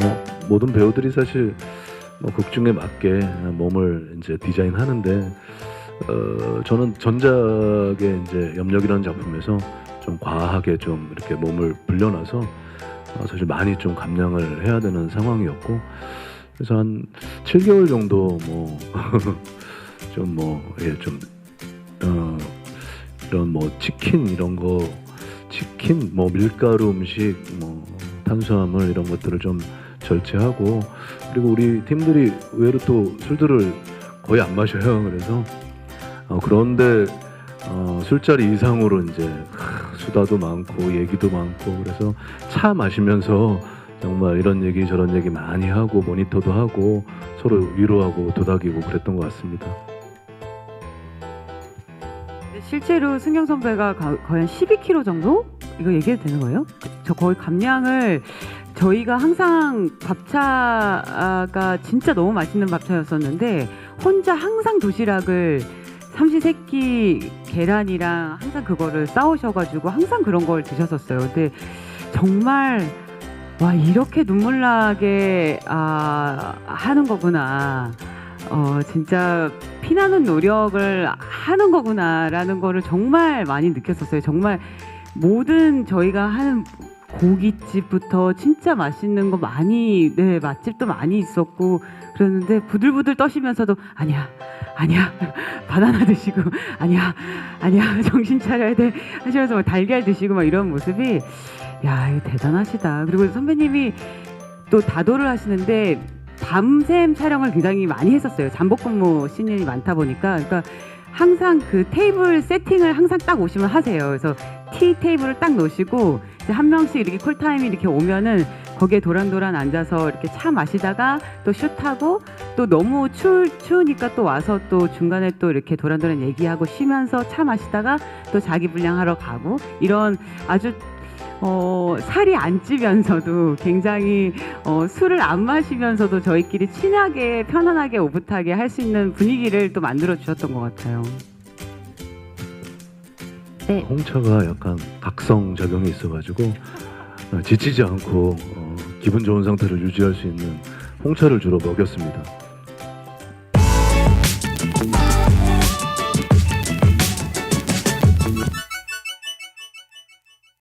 뭐, 모든 배우들이 사실 뭐 극중에 맞게 몸을 이제 디자인하는데 어, 저는 전작의 이제 염력이라는 작품에서 좀 과하게 좀 이렇게 몸을 불려놔서 어, 사실 많이 좀 감량을 해야 되는 상황이었고 그래서 한 7개월 정도 뭐 좀 뭐 예좀 어, 이런 뭐 치킨 이런 거 치킨 뭐 밀가루 음식 뭐 탄수화물 이런 것들을 좀 절제하고 그리고 우리 팀들이 의외로 또 술들을 거의 안 마셔요. 그래서 어, 그런데 어, 술자리 이상으로 이제 하, 수다도 많고 얘기도 많고 그래서 차 마시면서 정말 이런 얘기 저런 얘기 많이 하고 모니터도 하고 서로 위로하고 도닥이고 그랬던 것 같습니다. 실제로 승경 선배가 가- 거의 한 12kg 정도? 이거 얘기해도 되는 거예요? 저 거의 감량을 저희가 항상 밥차가 진짜 너무 맛있는 밥차였었는데 혼자 항상 도시락을 삼시세끼 계란이랑 항상 그거를 싸우셔가지고 항상 그런 걸 드셨었어요. 근데 정말 와 이렇게 눈물 나게 아, 하는 거구나. 어 진짜 피나는 노력을 하는 거구나라는 거를 정말 많이 느꼈었어요. 정말 모든 저희가 하는 고깃집부터 진짜 맛있는 거 많이 네 맛집도 많이 있었고 그랬는데 부들부들 떠시면서도 아니야 아니야 바나나 드시고 아니야 아니야 정신 차려야 돼 하시면서 막 달걀 드시고 막 이런 모습이 야 대단하시다. 그리고 선배님이 또 다도를 하시는데 밤샘 촬영을 굉장히 많이 했었어요. 잠복 근무 씬이 많다 보니까. 그러니까 항상 그 테이블 세팅을 항상 딱 오시면 하세요. 그래서 티 테이블을 딱 놓으시고 이제 한 명씩 이렇게 쿨타임이 이렇게 오면은 거기에 도란도란 앉아서 이렇게 차 마시다가 또 슛하고 또 너무 추, 추우니까 또 와서 또 중간에 또 이렇게 도란도란 얘기하고 쉬면서 차 마시다가 또 자기 분량하러 가고 이런 아주 어, 살이 안 찌면서도 굉장히 어, 술을 안 마시면서도 저희끼리 친하게 편안하게 오붓하게 할 수 있는 분위기를 또 만들어 주셨던 것 같아요. 네. 홍차가 약간 각성 작용이 있어가지고 어, 지치지 않고 어, 기분 좋은 상태를 유지할 수 있는 홍차를 주로 먹였습니다.